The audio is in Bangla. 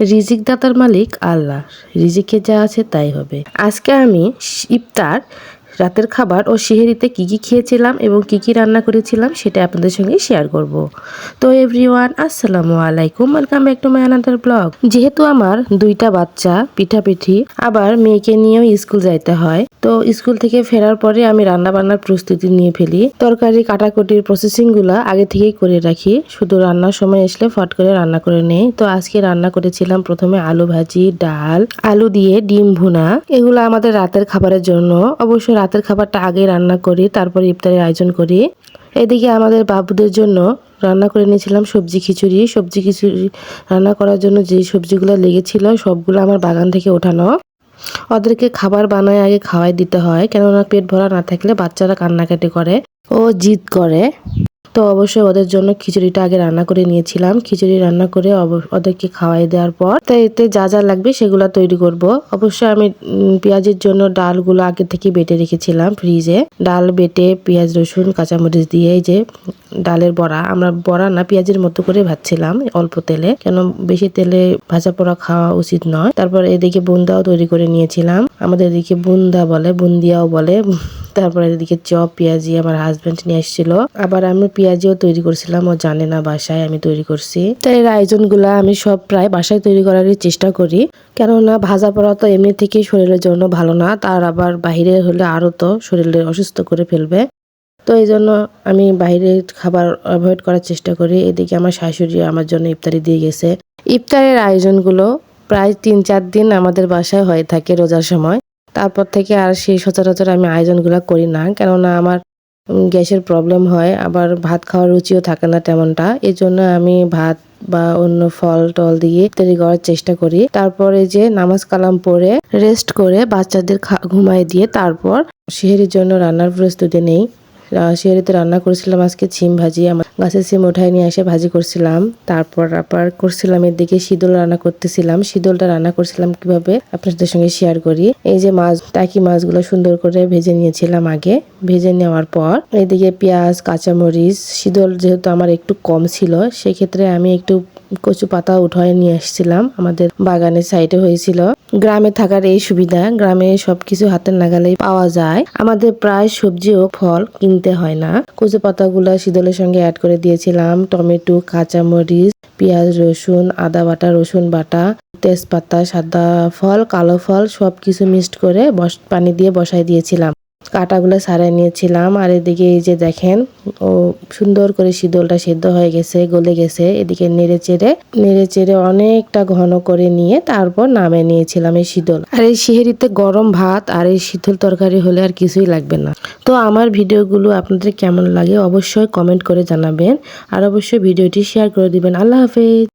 রিজিক দাতার মালিক আল্লাহ। রিজিকে যা আছে তাই হবে। আজকে আমি ইফতার রাতের খাবার ও সিহেরিতে কি কি খেয়েছিলাম এবং কি কি রান্না করেছিলাম সেটা আপনাদের সঙ্গে শেয়ার করব। তো এভরিওয়ান, আসসালামু আলাইকুম। Welcome back to my another blog. যেহেতু আমার দুইটা বাচ্চা, পিঠাপিঠি, আবার মেয়েকে নিয়েও স্কুল যাইতে হয়, তো স্কুল থেকে ফেরার পরে আমি রান্না বান্নার প্রস্তুতি নিয়ে ফেলি। তরকারি, কাটাকুটির প্রসেসিংগুলা আগে থেকেই করে রাখি। শুধু রান্নার সময় আসলে ফট করে রান্না করে নেই। তো আজকে রান্না করেছিলাম প্রথমে আলু ভাজি, ডাল, আলু দিয়ে ডিম ভুনা। এগুলো আমাদের রাতের খাবারের জন্য। অবশ্য রাতের খাবারটা আগে রান্না করি, তারপর ইফতারের আয়োজন করি। এদিকে আমাদের বাবুদের জন্য রান্না করে নিয়েছিলাম সবজি খিচুড়ি। সবজি খিচুড়ি রান্না করার জন্য যে সবজিগুলো লেগেছিল সবগুলো আমার বাগান থেকে ওঠানো। ওদেরকে খাবার বানায় আগে খাওয়াই দিতে হয়, কেননা পেট ভরা না থাকলে বাচ্চারা কান্নাকাটি করে ও জিদ করে। তো অবশ্যই ওদের জন্য খিচুড়িটা আগে রান্না করে নিয়েছিলাম। খিচুড়ি রান্না করে ওদেরকে খাওয়াই দেওয়ার পর তাই এতে যা যা লাগবে সেগুলো তৈরি করব। অবশ্যই আমি পেঁয়াজের জন্য ডালগুলো আগে থেকে বেটে রেখেছিলাম ফ্রিজে। ডাল বেটে পেঁয়াজ, রসুন, কাঁচামরিচ দিয়ে যে ডালের বড়া, আমরা বড়া না, পেঁয়াজের মতো করে ভাজছিলাম অল্প তেলে। কেন বেশি তেলে ভাজা পোড়া খাওয়া উচিত নয়। তারপর এদিকে বুন্দাও তৈরি করে নিয়েছিলাম। আমাদের এদিকে বুন্দা বলে, বুন্দিয়াও বলে তারপর এদিকে চপ পেঁয়াজি আমার হাজবেন্ড নিয়ে এসেছিল আবার আমি পেঁয়াজিও তৈরি করছিলাম, ও জানে না বাসায়, আমি তৈরি করছি। তাই এর আয়োজনগুলো আমি সব প্রায় বাসায় তৈরি করারই চেষ্টা করি। কেননা ভাজা পড়া তো এমনি থেকেই শরীরের জন্য ভালো না, তার আবার বাইরে হলে আরও তো শরীরে অসুস্থ করে ফেলবে। তো এই জন্য আমি বাইরের খাবার অ্যাভয়েড করার চেষ্টা করি। এদিকে আমার শাশুড়ি আমার জন্য ইফতারি দিয়ে গেছে। ইফতারের আয়োজনগুলো প্রায় তিন চার দিন আমাদের বাসায় হয়ে থাকে রোজার সময়। তারপর থেকে আর সেই সচরাচর আমি আয়োজনগুলো করি না। কেননা আমার গ্যাসের প্রবলেম হয়, আবার ভাত খাওয়ার রুচিও থাকে না তেমনটা। এই জন্য আমি ভাত বা অন্য ফল টল দিয়ে তৈরি করার চেষ্টা করি। তারপরে যে নামাজ কালাম পড়ে রেস্ট করে বাচ্চাদের ঘুমায় দিয়ে তারপর সেহেরির জন্য রান্নার প্রস্তুতি নেই। সেহেরিতে রান্না করেছিলাম আজকে ছিম ভাজি, আমার গাছের সিম উঠায় নিয়ে এসে ভাজি করছিলাম। তারপর আবার করছিলাম এদিকে শীতল রান্না করতেছিলাম। শীতলটা রান্না করছিলাম কীভাবে আপনাদের সঙ্গে শেয়ার করি। এই যে মাছ, টাকি মাছগুলো সুন্দর করে ভেজে নিয়েছিলাম আগে। ভেজে নেওয়ার পর এদিকে পেঁয়াজ, কাঁচামরিচ, শীতল যেহেতু আমার একটু কম ছিল, সেক্ষেত্রে আমি একটু কচু পাতা উঠায় নিয়ে আসছিলাম আমাদের বাগানের সাইডে হয়েছিল। গ্রামে থাকার এই সুবিধা, গ্রামে সবকিছু হাতের নাগালেই পাওয়া যায়। আমাদের প্রায় সবজি ও ফল কিনতে হয় না। কচু পাতাগুলো শীতলের সঙ্গে অ্যাড করে দিয়েছিলাম, টমেটো, কাঁচামরিচ, পেঁয়াজ, রসুন, আদা বাটা, রসুন বাটা, তেজপাতা, সাদা ফল, কালো ফল সব কিছু মিক্সড করে বস, পানি দিয়ে বসাই দিয়েছিলাম। কাটাগুলো সারাই নিয়েছিলাম। আর এদিকে এই যে দেখেন, ও সুন্দর করে শীতলটা সেদ্ধ হয়ে গেছে, গলে গেছে। এদিকে নেড়ে চেড়ে নেড়ে চেড়ে অনেকটা ঘন করে নিয়ে তারপর নামে নিয়েছিলাম এই শীতল। আর এই শিহেরিতে গরম ভাত আর এই শীতল তরকারি হলে আর কিছুই লাগবে না। তো আমার ভিডিওগুলো আপনাদের কেমন লাগে অবশ্যই কমেন্ট করে জানাবেন। আর অবশ্যই ভিডিওটি শেয়ার করে দিবেন। আল্লাহ হাফেজ।